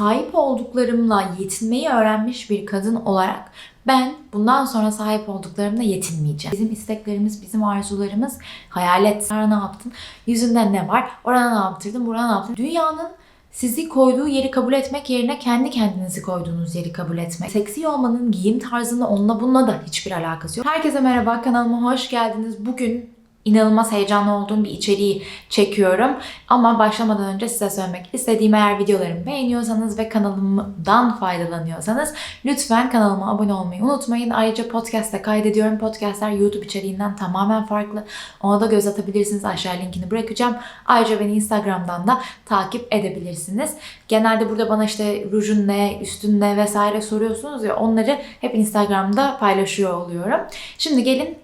Sahip olduklarımla yetinmeyi öğrenmiş bir kadın olarak ben bundan sonra sahip olduklarımla yetinmeyeceğim. Bizim isteklerimiz, bizim arzularımız hayalet. Orada ne yaptın? Yüzünde ne var? Orada ne yaptırdın? Burada ne yaptın? Dünyanın sizi koyduğu yeri kabul etmek yerine kendi kendinizi koyduğunuz yeri kabul etmek. Seksi olmanın giyim tarzında onunla bununla da hiçbir alakası yok. Herkese merhaba kanalıma hoş geldiniz. Bugün inanılmaz heyecanlı olduğum bir içeriği çekiyorum. Ama başlamadan önce size söylemek istediğim eğer videolarımı beğeniyorsanız ve kanalımdan faydalanıyorsanız lütfen kanalıma abone olmayı unutmayın. Ayrıca podcast'te kaydediyorum. Podcast'ler YouTube içeriğinden tamamen farklı. Ona da göz atabilirsiniz. Aşağı linkini bırakacağım. Ayrıca beni Instagram'dan da takip edebilirsiniz. Genelde burada bana işte rujun ne, üstün ne vesaire soruyorsunuz ya onları hep Instagram'da paylaşıyor oluyorum. Şimdi gelin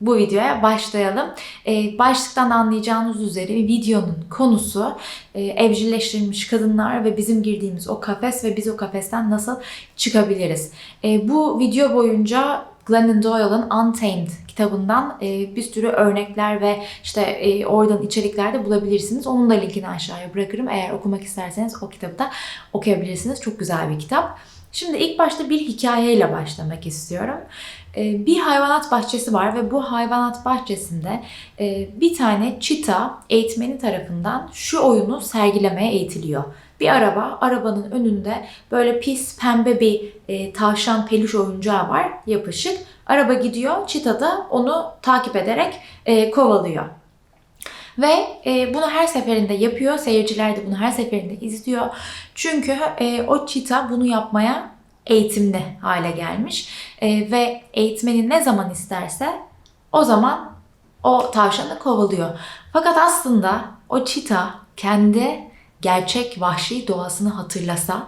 bu videoya başlayalım. Ee, başlıktan anlayacağınız üzere videonun konusu e, evcilleştirilmiş kadınlar ve bizim girdiğimiz o kafes ve biz o kafesten nasıl çıkabiliriz. E, bu video boyunca Glennon Doyle'ın Untamed kitabından e, bir sürü örnekler ve işte e, oradan içerikler de bulabilirsiniz. Onun da linkini aşağıya bırakırım. Eğer okumak isterseniz o kitabı da okuyabilirsiniz. Çok güzel bir kitap. Şimdi ilk başta bir hikayeyle başlamak istiyorum. Ee, Bir hayvanat bahçesi var ve bu hayvanat bahçesinde e, bir tane çita eğitmeni tarafından şu oyunu sergilemeye eğitiliyor. Bir araba, arabanın önünde böyle pis pembe bir e, tavşan peluş oyuncağı var yapışık. Araba gidiyor, çita da onu takip ederek e, kovalıyor. Ve bunu her seferinde yapıyor. Seyirciler de bunu her seferinde izliyor. Çünkü o çita bunu yapmaya eğitimli hale gelmiş. E, ve eğitmeni ne zaman isterse o zaman o tavşanı kovalıyor. Fakat aslında o çita kendi gerçek vahşi doğasını hatırlasa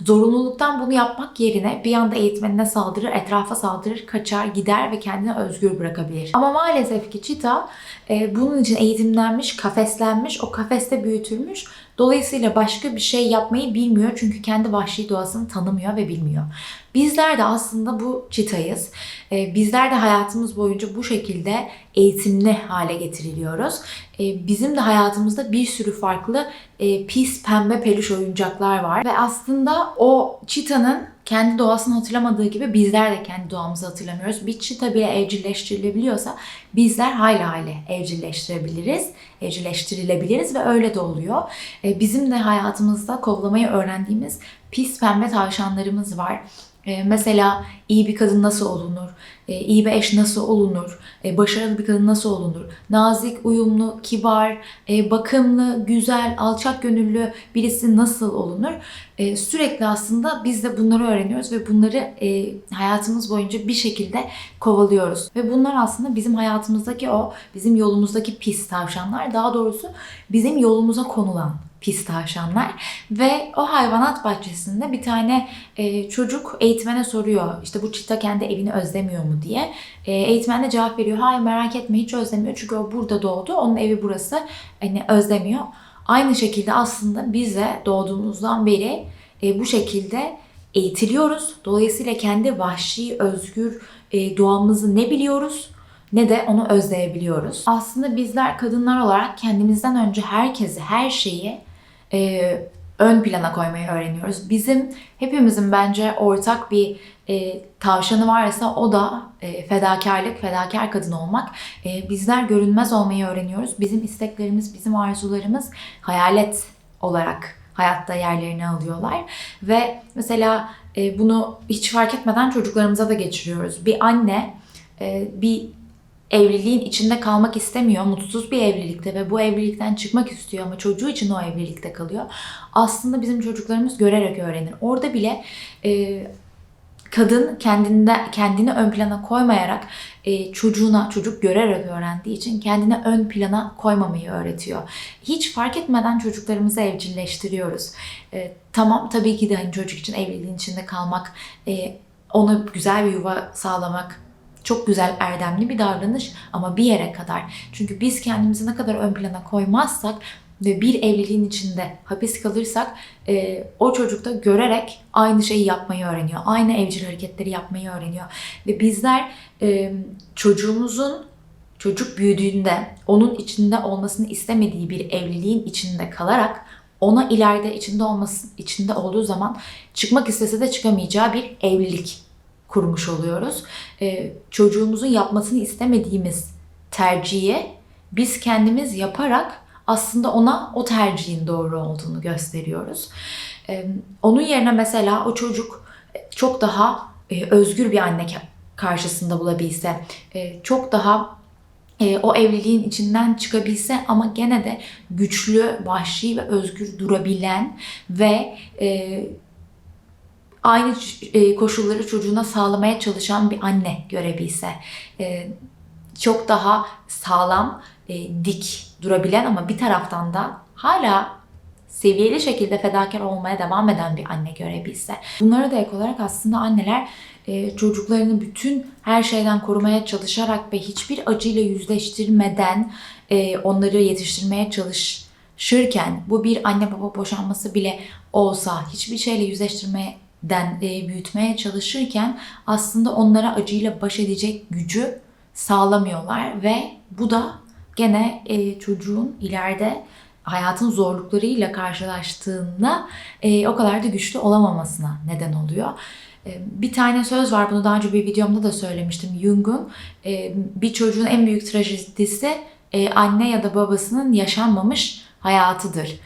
Zorunluluktan bunu yapmak yerine bir anda eğitmenine saldırır, etrafa saldırır, kaçar, gider ve kendini özgür bırakabilir. Ama maalesef ki Çita e, bunun için eğitimlenmiş, kafeslenmiş, o kafeste büyütülmüş. Dolayısıyla başka bir şey yapmayı bilmiyor çünkü kendi vahşi doğasını tanımıyor ve bilmiyor. Bizler de aslında bu çitayız. E, bizler de hayatımız boyunca bu şekilde eğitimli hale getiriliyoruz. E, bizim de hayatımızda bir sürü farklı e, pis pembe peluş oyuncaklar var. Ve aslında o çitanın kendi doğasını hatırlamadığı gibi bizler de kendi doğamızı hatırlamıyoruz. Bir çita bile evcilleştirilebiliyorsa bizler hayli hayli evcilleştirebiliriz, evcilleştirilebiliriz ve öyle de oluyor. E, bizim de hayatımızda kovlamayı öğrendiğimiz pis pembe tavşanlarımız var. E, mesela iyi bir kadın nasıl olunur? E, iyi bir eş nasıl olunur? E, başarılı bir kadın nasıl olunur? Nazik, uyumlu, kibar, e, bakımlı, güzel, alçak gönüllü birisi nasıl olunur? E, sürekli aslında biz de bunları öğreniyoruz ve bunları hayatımız boyunca bir şekilde kovalıyoruz. Ve bunlar aslında bizim hayatımızdaki o, bizim yolumuzdaki pis tavşanlar. Daha doğrusu bizim yolumuza konulan pis tavşanlar. Ve o hayvanat bahçesinde bir tane e, çocuk eğitmene soruyor. İşte bu çita kendi evini özlemiyor mu diye. E, eğitmen de cevap veriyor. Hayır merak etme hiç özlemiyor. Çünkü o burada doğdu. Onun evi burası. Hani özlemiyor. Aynı şekilde aslında bize doğduğumuzdan beri e, bu şekilde eğitiliyoruz. Dolayısıyla kendi vahşi, özgür e, doğamızı ne biliyoruz ne de onu özleyebiliyoruz. Aslında bizler kadınlar olarak kendimizden önce herkesi, her şeyi e, ön plana koymayı öğreniyoruz. Bizim hepimizin bence ortak bir e, tavşanı varsa o da e, fedakarlık, fedakar kadın olmak. E, bizler görünmez olmayı öğreniyoruz. Bizim isteklerimiz, bizim arzularımız hayalet olarak hayatta yerlerini alıyorlar. Ve mesela e, bunu hiç fark etmeden çocuklarımıza da geçiriyoruz. Bir anne e, bir evliliğin içinde kalmak istemiyor, mutsuz bir evlilikte ve bu evlilikten çıkmak istiyor ama çocuğu için o evlilikte kalıyor. Aslında bizim çocuklarımız görerek öğrenir. Orada bile e, kadın kendinde kendini ön plana koymayarak e, çocuğuna çocuk görerek öğrendiği için kendini ön plana koymamayı öğretiyor. Hiç fark etmeden çocuklarımızı evcilleştiriyoruz. E, tamam tabii ki de hani çocuk için evliliğin içinde kalmak, e, ona güzel bir yuva sağlamak çok güzel erdemli bir davranış ama bir yere kadar. Çünkü biz kendimizi ne kadar ön plana koymazsak ve bir evliliğin içinde hapis kalırsak e, o çocuk da görerek aynı şeyi yapmayı öğreniyor. Aynı evcil hareketleri yapmayı öğreniyor. Ve bizler e, çocuğumuzun çocuk büyüdüğünde onun içinde olmasını istemediği bir evliliğin içinde kalarak ona ileride içinde olması içinde olduğu zaman çıkmak istese de çıkamayacağı bir evlilik kurmuş oluyoruz. Ee, çocuğumuzun yapmasını istemediğimiz tercihi biz kendimiz yaparak aslında ona o tercihin doğru olduğunu gösteriyoruz. Ee, onun yerine mesela o çocuk çok daha e, özgür bir anne ka- karşısında bulabilse, e, çok daha e, o evliliğin içinden çıkabilse ama gene de güçlü, vahşi ve özgür durabilen ve e, aynı e, koşulları çocuğuna sağlamaya çalışan bir anne görebilse, e, çok daha sağlam, e, dik durabilen ama bir taraftan da hala seviyeli şekilde fedakar olmaya devam eden bir anne görebilse. Bunlara da ek olarak aslında anneler çocuklarını bütün her şeyden korumaya çalışarak ve hiçbir acıyla yüzleştirmeden onları yetiştirmeye çalışırken bu bir anne baba boşanması bile olsa hiçbir şeyle yüzleştirmeden e, büyütmeye çalışırken aslında onlara acıyla baş edecek gücü sağlamıyorlar ve bu da gene e, çocuğun ileride hayatın zorluklarıyla karşılaştığında e, o kadar da güçlü olamamasına neden oluyor. Bir tane söz var, bunu daha önce bir videomda da söylemiştim. Jung'un bir çocuğun en büyük trajedisi anne ya da babasının yaşanmamış hayatıdır.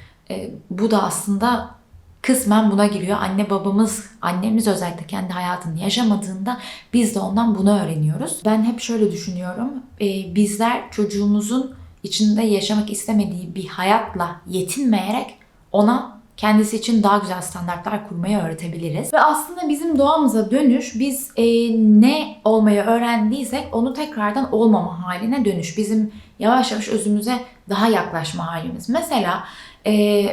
Bu da aslında kısmen buna giriyor. Anne babamız, annemiz özellikle kendi hayatını yaşamadığında biz de ondan bunu öğreniyoruz. Ben hep şöyle düşünüyorum. E, bizler çocuğumuzun içinde yaşamak istemediği bir hayatla yetinmeyerek ona kendisi için daha güzel standartlar kurmayı öğretebiliriz. Ve aslında bizim doğamıza dönüş biz e, ne olmayı öğrendiysek onu tekrardan olmama haline dönüş. Bizim yavaş yavaş özümüze daha yaklaşma halimiz. Mesela e,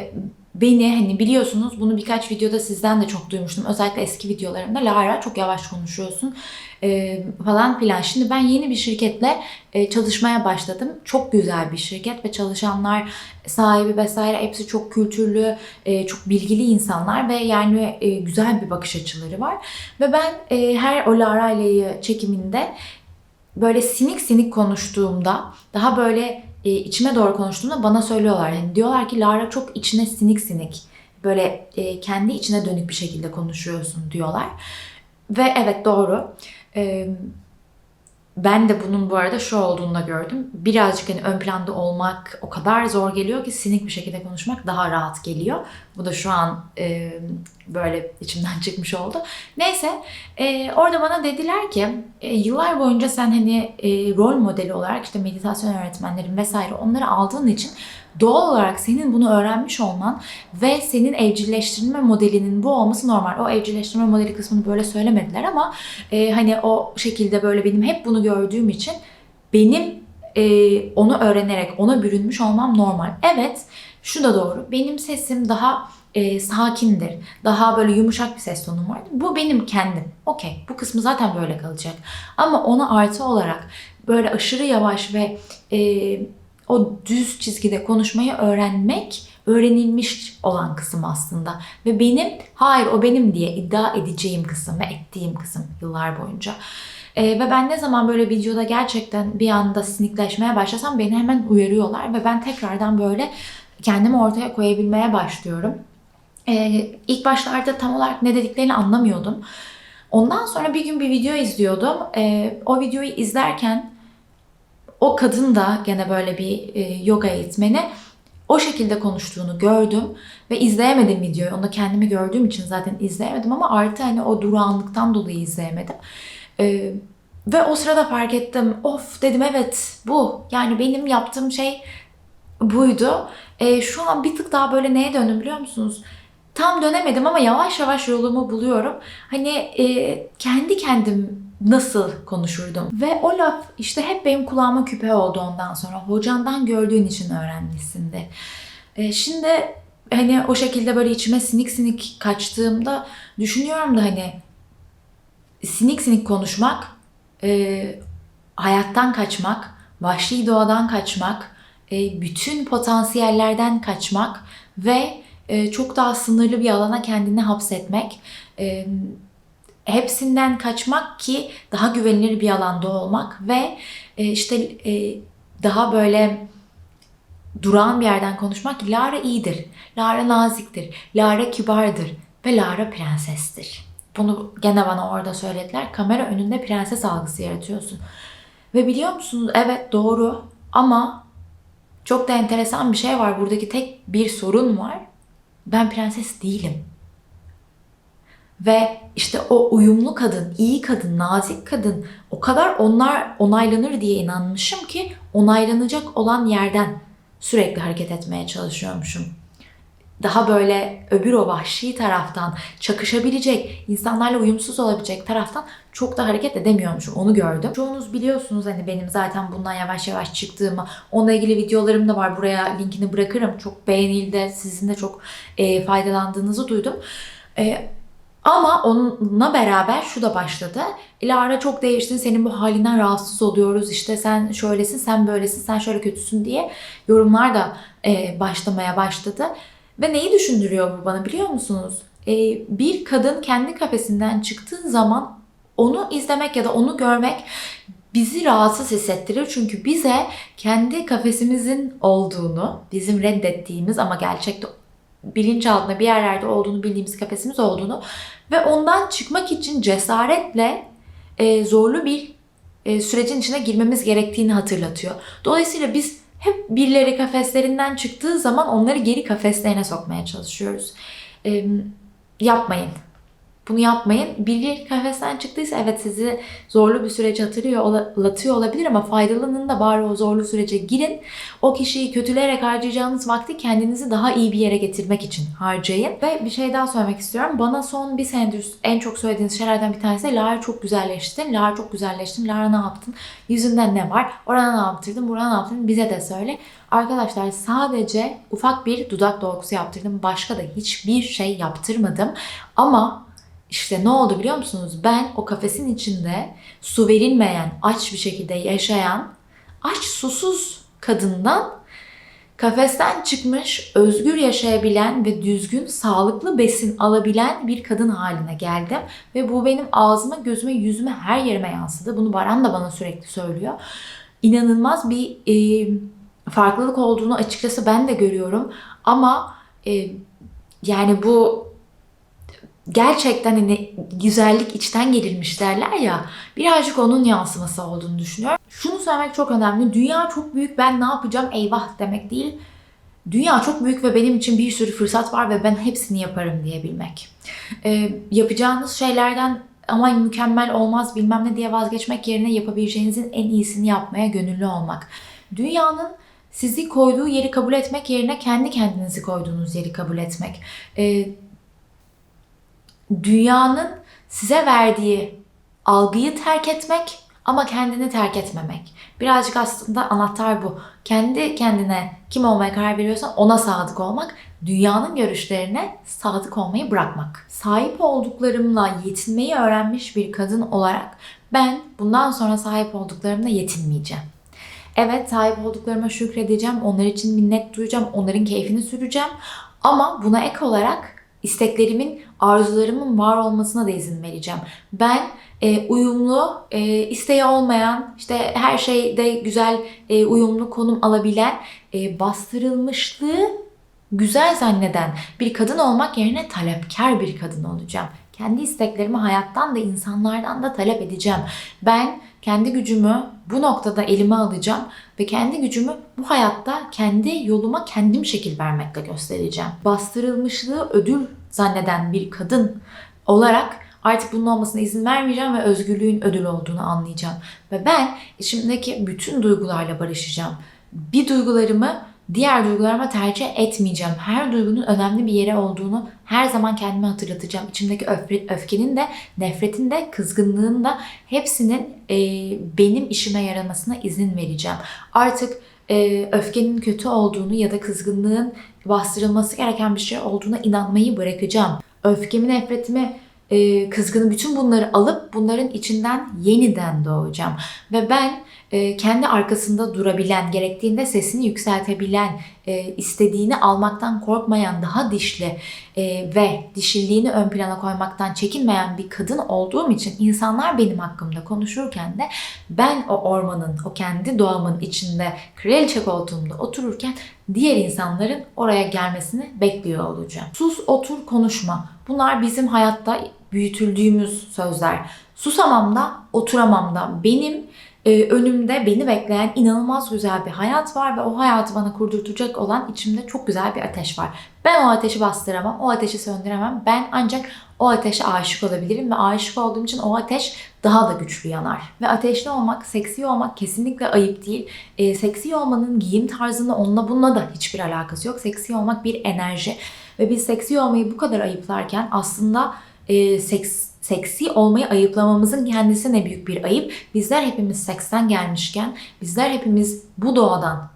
beni hani biliyorsunuz bunu birkaç videoda sizden de çok duymuştum. Özellikle eski videolarımda Lara çok yavaş konuşuyorsun e, falan filan. Şimdi ben yeni bir şirketle e, çalışmaya başladım. Çok güzel bir şirket ve çalışanlar sahibi vesaire hepsi çok kültürlü, e, çok bilgili insanlar ve yani e, güzel bir bakış açıları var. Ve ben e, her o Lara ile çekiminde böyle sinik sinik konuştuğumda daha böyle e, içime doğru konuştuğumda bana söylüyorlar. Yani diyorlar ki Lara çok içine sinik sinik böyle e, kendi içine dönük bir şekilde konuşuyorsun diyorlar. Ve evet doğru. E, ben de bunun bu arada şu olduğunu da gördüm. Birazcık hani ön planda olmak o kadar zor geliyor ki sinik bir şekilde konuşmak daha rahat geliyor. Bu da şu an e, böyle içimden çıkmış oldu. Neyse e, orada bana dediler ki e, yıllar boyunca sen hani e, rol modeli olarak işte meditasyon öğretmenlerin vesaire onları aldığın için doğal olarak senin bunu öğrenmiş olman ve senin evcilleştirme modelinin bu olması normal. O evcilleştirme modeli kısmını böyle söylemediler ama e, hani o şekilde böyle benim hep bunu gördüğüm için benim e, onu öğrenerek ona bürünmüş olmam normal. Evet şu da doğru. Benim sesim daha e, sakindir. Daha böyle yumuşak bir ses tonum var. Bu benim kendim. Okey. Bu kısmı zaten böyle kalacak. Ama ona artı olarak böyle aşırı yavaş ve e, o düz çizgide konuşmayı öğrenmek öğrenilmiş olan kısım aslında. Ve benim hayır o benim diye iddia edeceğim kısım ve ettiğim kısım yıllar boyunca. Ee, ve ben ne zaman böyle videoda gerçekten bir anda sinikleşmeye başlasam beni hemen uyarıyorlar ve ben tekrardan böyle kendimi ortaya koyabilmeye başlıyorum. Ee, ilk başlarda tam olarak ne dediklerini anlamıyordum. Ondan sonra bir gün bir video izliyordum. Ee, o videoyu izlerken o kadın da gene böyle bir e, yoga eğitmeni o şekilde konuştuğunu gördüm ve izleyemedim videoyu. Onu kendimi gördüğüm için zaten izleyemedim ama artı hani o durağanlıktan dolayı izleyemedim. Ee, ve o sırada fark ettim. Of dedim evet bu. Yani benim yaptığım şey buydu. Ee, şu an bir tık daha böyle neye döndüm biliyor musunuz? Tam dönemedim ama yavaş yavaş yolumu buluyorum. Hani e, kendi kendim nasıl konuşurdum. Ve o laf işte hep benim kulağıma küpe oldu ondan sonra. Hocandan gördüğün için öğrenmişsindir. E, şimdi hani o şekilde böyle içime sinik sinik kaçtığımda düşünüyorum da hani sinik sinik konuşmak, e, hayattan kaçmak, vahşi doğadan kaçmak, e, bütün potansiyellerden kaçmak ve e, çok daha sınırlı bir alana kendini hapsetmek. E, hepsinden kaçmak ki daha güvenilir bir alanda olmak ve e, işte e, daha böyle durağan bir yerden konuşmak Lara iyidir. Lara naziktir. Lara kibardır. Ve Lara prensestir. Bunu gene bana orada söylediler. Kamera önünde prenses algısı yaratıyorsun. Ve biliyor musunuz? Evet doğru. Ama çok da enteresan bir şey var. Buradaki tek bir sorun var. Ben prenses değilim. Ve işte o uyumlu kadın, iyi kadın, nazik kadın o kadar onlar onaylanır diye inanmışım ki onaylanacak olan yerden sürekli hareket etmeye çalışıyormuşum. Daha böyle öbür o vahşi taraftan çakışabilecek, insanlarla uyumsuz olabilecek taraftan çok da hareket edemiyormuşum. Onu gördüm. Çoğunuz biliyorsunuz hani benim zaten bundan yavaş yavaş çıktığımı. Onunla ilgili videolarım da var. Buraya linkini bırakırım. Çok beğenildi. Sizin de çok e, faydalandığınızı duydum. E, ama onunla beraber şu da başladı. Lara çok değiştin, senin bu halinden rahatsız oluyoruz. İşte sen şöylesin, sen böylesin, sen şöyle kötüsün diye yorumlar da e, başlamaya başladı. Ve neyi düşündürüyor bu bana biliyor musunuz? E, bir kadın kendi kafesinden çıktığı zaman onu izlemek ya da onu görmek bizi rahatsız hissettirir. Çünkü bize kendi kafesimizin olduğunu, bizim reddettiğimiz ama gerçekte bilinçaltında bir yerlerde olduğunu bildiğimiz kafesimiz olduğunu ve ondan çıkmak için cesaretle e, zorlu bir e, sürecin içine girmemiz gerektiğini hatırlatıyor. Dolayısıyla biz hep birileri kafeslerinden çıktığı zaman onları geri kafeslerine sokmaya çalışıyoruz. E, yapmayın. Bunu yapmayın. Birileri kafesten çıktıysa evet sizi zorlu bir sürece hatırlıyor, latıyor olabilir ama faydalanın da bari o zorlu sürece girin. O kişiyi kötüleyerek harcayacağınız vakti kendinizi daha iyi bir yere getirmek için harcayın. Ve bir şey daha söylemek istiyorum. Bana son bir senedir en çok söylediğiniz şeylerden bir tanesi Lara çok güzelleştin. Lara çok güzelleştin. Lara ne yaptın? Yüzünden ne var? Orana ne yaptırdın? Burana ne yaptın? Bize de söyle. Arkadaşlar sadece ufak bir dudak dolgusu yaptırdım. Başka da hiçbir şey yaptırmadım. Ama işte ne oldu biliyor musunuz? Ben o kafesin içinde su verilmeyen, aç bir şekilde yaşayan, aç susuz kadından kafesten çıkmış, özgür yaşayabilen ve düzgün, sağlıklı besin alabilen bir kadın haline geldim. Ve bu benim ağzıma, gözüme, yüzüme, her yerime yansıdı. Bunu Baran da bana sürekli söylüyor. İnanılmaz bir e, farklılık olduğunu açıkçası ben de görüyorum. Ama e, yani bu gerçekten hani güzellik içten gelirmiş derler ya birazcık onun yansıması olduğunu düşünüyorum. Şunu söylemek çok önemli. Dünya çok büyük ben ne yapacağım eyvah demek değil. Dünya çok büyük ve benim için bir sürü fırsat var ve ben hepsini yaparım diyebilmek. Ee, yapacağınız şeylerden ama mükemmel olmaz bilmem ne diye vazgeçmek yerine yapabileceğinizin en iyisini yapmaya gönüllü olmak. Dünyanın sizi koyduğu yeri kabul etmek yerine kendi kendinizi koyduğunuz yeri kabul etmek. Ee, dünyanın size verdiği algıyı terk etmek ama kendini terk etmemek. Birazcık aslında anahtar bu. Kendi kendine kim olmaya karar veriyorsan ona sadık olmak, dünyanın görüşlerine sadık olmayı bırakmak. Sahip olduklarımla yetinmeyi öğrenmiş bir kadın olarak ben bundan sonra sahip olduklarımla yetinmeyeceğim. Evet sahip olduklarıma şükredeceğim, onlar için minnet duyacağım, onların keyfini süreceğim. Ama buna ek olarak isteklerimin, arzularımın var olmasına da izin vereceğim. Ben e, uyumlu, e, isteği olmayan, işte her şeyde güzel, e, uyumlu konum alabilen, e, bastırılmışlığı güzel zanneden bir kadın olmak yerine talepkar bir kadın olacağım. Kendi isteklerimi hayattan da insanlardan da talep edeceğim. Ben kendi gücümü bu noktada elime alacağım ve kendi gücümü bu hayatta kendi yoluma kendim şekil vermekle göstereceğim. Bastırılmışlığı ödül zanneden bir kadın olarak artık bunun olmasına izin vermeyeceğim ve özgürlüğün ödül olduğunu anlayacağım. Ve ben içimdeki bütün duygularla barışacağım. Bir duygularımı diğer duygularıma tercih etmeyeceğim. Her duygunun önemli bir yere olduğunu her zaman kendime hatırlatacağım. İçimdeki öfke, öfkenin de, nefretin de, kızgınlığın da hepsinin e, benim işime yaramasına izin vereceğim. Artık e, öfkenin kötü olduğunu ya da kızgınlığın bastırılması gereken bir şey olduğuna inanmayı bırakacağım. Öfkemi, nefretimi, e, kızgını bütün bunları alıp bunların içinden yeniden doğacağım. Ve ben kendi arkasında durabilen, gerektiğinde sesini yükseltebilen, e, istediğini almaktan korkmayan, daha dişli e, ve dişilliğini ön plana koymaktan çekinmeyen bir kadın olduğum için insanlar benim hakkımda konuşurken de ben o ormanın, o kendi doğamın içinde kraliçe koltuğumda otururken diğer insanların oraya gelmesini bekliyor olacağım. Sus, otur, konuşma. Bunlar bizim hayatta büyütüldüğümüz sözler. Susamam da, oturamam da benim e, önümde beni bekleyen inanılmaz güzel bir hayat var ve o hayatı bana kurdurtacak olan içimde çok güzel bir ateş var. Ben o ateşi bastıramam, o ateşi söndüremem. Ben ancak o ateşe aşık olabilirim ve aşık olduğum için o ateş daha da güçlü yanar. Ve ateşli olmak, seksi olmak kesinlikle ayıp değil. E, seksi olmanın giyim tarzında onunla bununla da hiçbir alakası yok. Seksi olmak bir enerji. Ve biz seksi olmayı bu kadar ayıplarken aslında e, seks seksi olmayı ayıplamamızın kendisi ne büyük bir ayıp. Bizler hepimiz seksten gelmişken, bizler hepimiz bu doğadan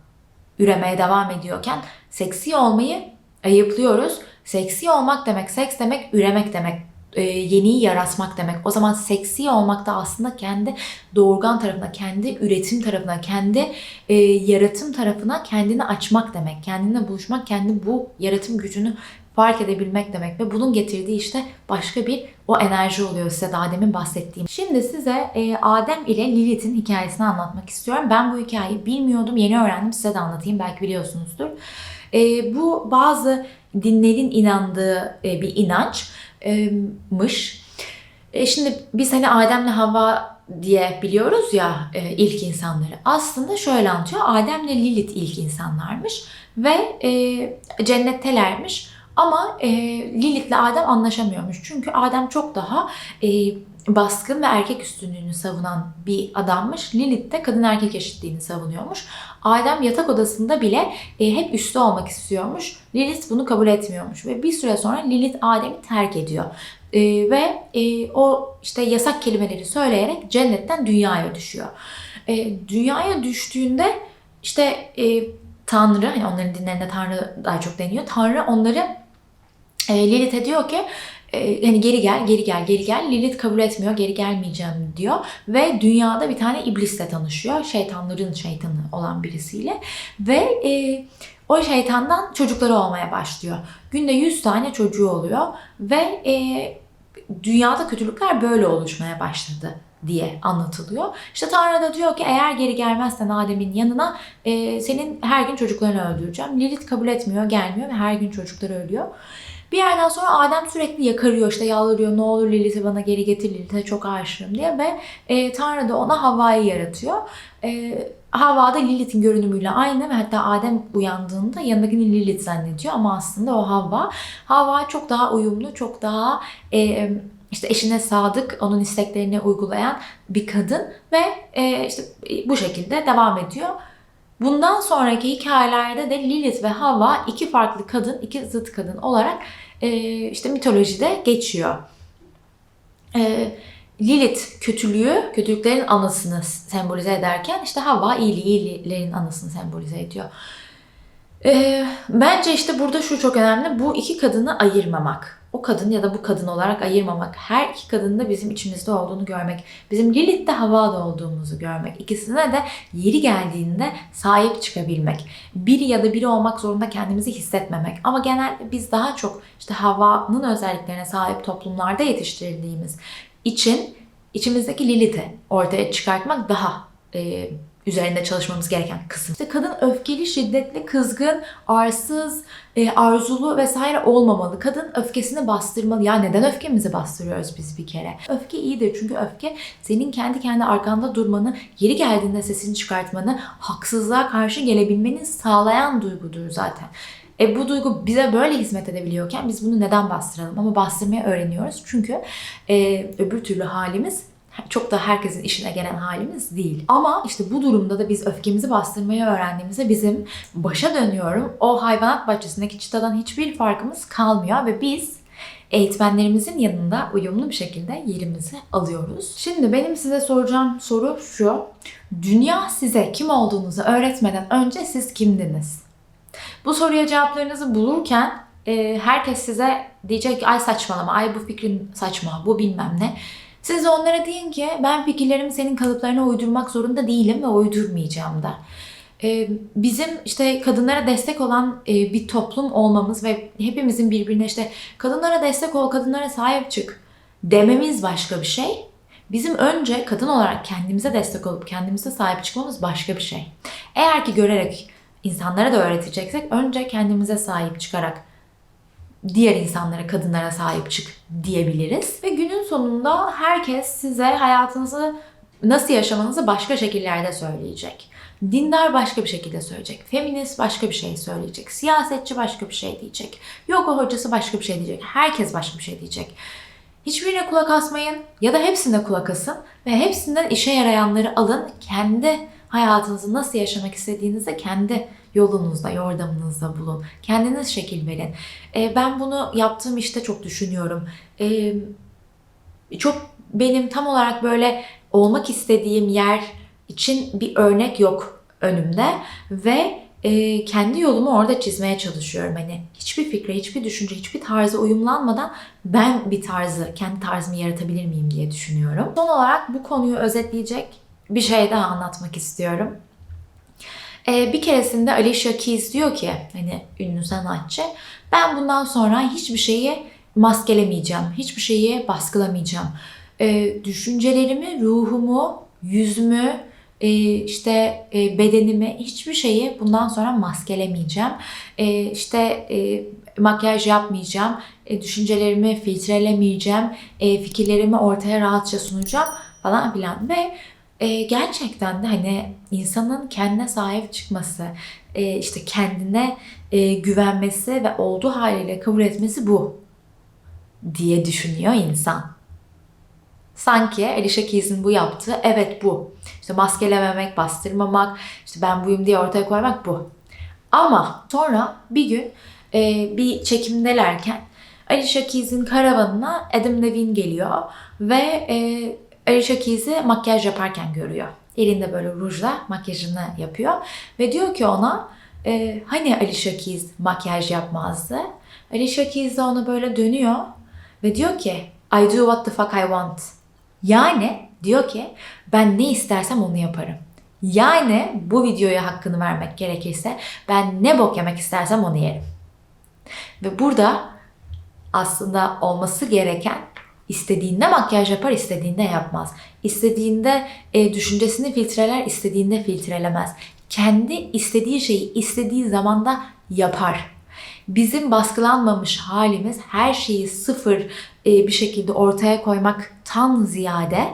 üremeye devam ediyorken seksi olmayı ayıplıyoruz. Seksi olmak demek, seks demek, üremek demek e, yeniyi yaratmak demek. O zaman seksi olmak da aslında kendi doğurgan tarafına, kendi üretim tarafına, kendi e, yaratım tarafına kendini açmak demek. Kendine buluşmak, kendi bu yaratım gücünü fark edebilmek demek ve bunun getirdiği işte başka bir o enerji oluyor size daha demin bahsettiğim. Şimdi size e, Adem ile Lilith'in hikayesini anlatmak istiyorum. Ben bu hikayeyi bilmiyordum, yeni öğrendim. Size de anlatayım, belki biliyorsunuzdur. E, bu bazı dinlerin inandığı e, bir inançmış. E, şimdi biz hani Adem'le Havva diye biliyoruz ya e, ilk insanları. Aslında şöyle anlatıyor. Adem'le Lilith ilk insanlarmış ve e, cennettelermiş. Ama e, Lilith'le Adem anlaşamıyormuş. Çünkü Adem çok daha e, baskın ve erkek üstünlüğünü savunan bir adammış. Lilith de kadın erkek eşitliğini savunuyormuş. Adem yatak odasında bile e, hep üstte olmak istiyormuş. Lilith bunu kabul etmiyormuş ve bir süre sonra Lilith Adem'i terk ediyor. E, ve e, o işte yasak kelimeleri söyleyerek cennetten dünyaya düşüyor. E, dünyaya düştüğünde işte e, Tanrı, hani onların dinlerinde Tanrı daha çok deniyor. Tanrı onları e, Lilith'e diyor ki e, hani geri gel, geri gel, geri gel. Lilith kabul etmiyor, geri gelmeyeceğim diyor. Ve dünyada bir tane iblisle tanışıyor. Şeytanların şeytanı olan birisiyle. Ve e, o şeytandan çocukları olmaya başlıyor. Günde 100 tane çocuğu oluyor. Ve e, dünyada kötülükler böyle oluşmaya başladı diye anlatılıyor. İşte Tanrı da diyor ki eğer geri gelmezsen Adem'in yanına e, senin her gün çocuklarını öldüreceğim. Lilith kabul etmiyor, gelmiyor ve her gün çocukları ölüyor. Bir yerden sonra Adem sürekli yakarıyor işte yalvarıyor ne olur Lilith'i bana geri getir Lilith'e çok aşığım diye ve e, Tanrı da ona Havva'yı yaratıyor. E, Havva da Lilith'in görünümüyle aynı ve hatta Adem uyandığında yanındakini Lilith zannediyor ama aslında o Havva. Havva çok daha uyumlu, çok daha e, işte eşine sadık, onun isteklerini uygulayan bir kadın ve e, işte bu şekilde devam ediyor. Bundan sonraki hikayelerde de Lilith ve Havva iki farklı kadın, iki zıt kadın olarak e, işte mitolojide geçiyor. E, Lilith kötülüğü, kötülüklerin anasını sembolize ederken işte Havva iyiliği, iyiliklerin anasını sembolize ediyor. E, bence işte burada şu çok önemli. Bu iki kadını ayırmamak o kadın ya da bu kadın olarak ayırmamak, her iki kadının da bizim içimizde olduğunu görmek, bizim Lilith'te havada olduğumuzu görmek, ikisine de yeri geldiğinde sahip çıkabilmek, biri ya da biri olmak zorunda kendimizi hissetmemek. Ama genelde biz daha çok işte havanın özelliklerine sahip toplumlarda yetiştirildiğimiz için içimizdeki Lilith'i ortaya çıkartmak daha e, üzerinde çalışmamız gereken kısım. İşte kadın öfkeli, şiddetli, kızgın, arsız, e, arzulu vesaire olmamalı. Kadın öfkesini bastırmalı. Ya neden öfkemizi bastırıyoruz biz bir kere? Öfke iyidir çünkü öfke senin kendi kendi arkanda durmanı, yeri geldiğinde sesini çıkartmanı, haksızlığa karşı gelebilmeni sağlayan duygudur zaten. E bu duygu bize böyle hizmet edebiliyorken biz bunu neden bastıralım? Ama bastırmayı öğreniyoruz. Çünkü e, öbür türlü halimiz çok da herkesin işine gelen halimiz değil. Ama işte bu durumda da biz öfkemizi bastırmayı öğrendiğimizde bizim başa dönüyorum. O hayvanat bahçesindeki çıtadan hiçbir farkımız kalmıyor ve biz eğitmenlerimizin yanında uyumlu bir şekilde yerimizi alıyoruz. Şimdi benim size soracağım soru şu. Dünya size kim olduğunuzu öğretmeden önce siz kimdiniz? Bu soruya cevaplarınızı bulurken e, herkes size diyecek ki ay saçmalama, ay bu fikrin saçma, bu bilmem ne. Siz onlara deyin ki ben fikirlerimi senin kalıplarına uydurmak zorunda değilim ve uydurmayacağım da. e, bizim işte kadınlara destek olan e, bir toplum olmamız ve hepimizin birbirine işte kadınlara destek ol, kadınlara sahip çık dememiz başka bir şey. Bizim önce kadın olarak kendimize destek olup kendimize sahip çıkmamız başka bir şey. Eğer ki görerek insanlara da öğreteceksek önce kendimize sahip çıkarak diğer insanlara, kadınlara sahip çık diyebiliriz. Ve günün sonunda herkes size hayatınızı nasıl yaşamanızı başka şekillerde söyleyecek. Dindar başka bir şekilde söyleyecek. Feminist başka bir şey söyleyecek. Siyasetçi başka bir şey diyecek. Yoga hocası başka bir şey diyecek. Herkes başka bir şey diyecek. Hiçbirine kulak asmayın ya da hepsine kulak asın ve hepsinden işe yarayanları alın. Kendi hayatınızı nasıl yaşamak istediğinizde kendi yolunuzda, yordamınızda bulun. Kendiniz şekil verin. Ee, ben bunu yaptığım işte çok düşünüyorum. Ee, çok benim tam olarak böyle olmak istediğim yer için bir örnek yok önümde ve e, kendi yolumu orada çizmeye çalışıyorum. Hani hiçbir fikre, hiçbir düşünce, hiçbir tarza uyumlanmadan ben bir tarzı, kendi tarzımı yaratabilir miyim diye düşünüyorum. Son olarak bu konuyu özetleyecek bir şey daha anlatmak istiyorum. E, bir keresinde Alicia Keys diyor ki, hani ünlü sanatçı, ben bundan sonra hiçbir şeyi maskelemeyeceğim, hiçbir şeyi baskılamayacağım. E, düşüncelerimi, ruhumu, yüzümü, e, işte e, bedenimi hiçbir şeyi bundan sonra maskelemeyeceğim. E, işte e, makyaj yapmayacağım, e, düşüncelerimi filtrelemeyeceğim, e, fikirlerimi ortaya rahatça sunacağım falan filan ve e, gerçekten de hani insanın kendine sahip çıkması, e, işte kendine e, güvenmesi ve olduğu haliyle kabul etmesi bu diye düşünüyor insan. Sanki Alicia Keys'in bu yaptığı evet bu. İşte maskelememek, bastırmamak, işte ben buyum diye ortaya koymak bu. Ama sonra bir gün e, bir çekimdelerken Alicia Keys'in karavanına Adam Levine geliyor ve e, Alicia Keys'i makyaj yaparken görüyor. Elinde böyle rujla makyajını yapıyor ve diyor ki ona e, hani Alicia Keys makyaj yapmazdı? Alicia Keys de ona böyle dönüyor ve diyor ki I do what the fuck I want. Yani diyor ki ben ne istersem onu yaparım. Yani bu videoya hakkını vermek gerekirse ben ne bok yemek istersem onu yerim. Ve burada aslında olması gereken istediğinde makyaj yapar, istediğinde yapmaz. İstediğinde e, düşüncesini filtreler, istediğinde filtrelemez. Kendi istediği şeyi istediği zamanda yapar. Bizim baskılanmamış halimiz her şeyi sıfır e, bir şekilde ortaya koymaktan ziyade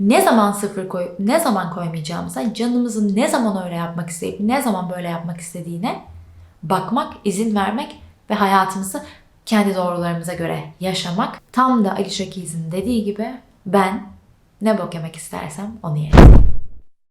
ne zaman sıfır koy, ne zaman koymayacağımıza, canımızın ne zaman öyle yapmak isteyip ne zaman böyle yapmak istediğine bakmak, izin vermek ve hayatımızı kendi doğrularımıza göre yaşamak. Tam da Alicia Keys'in dediği gibi ben ne bok yemek istersem onu yerim.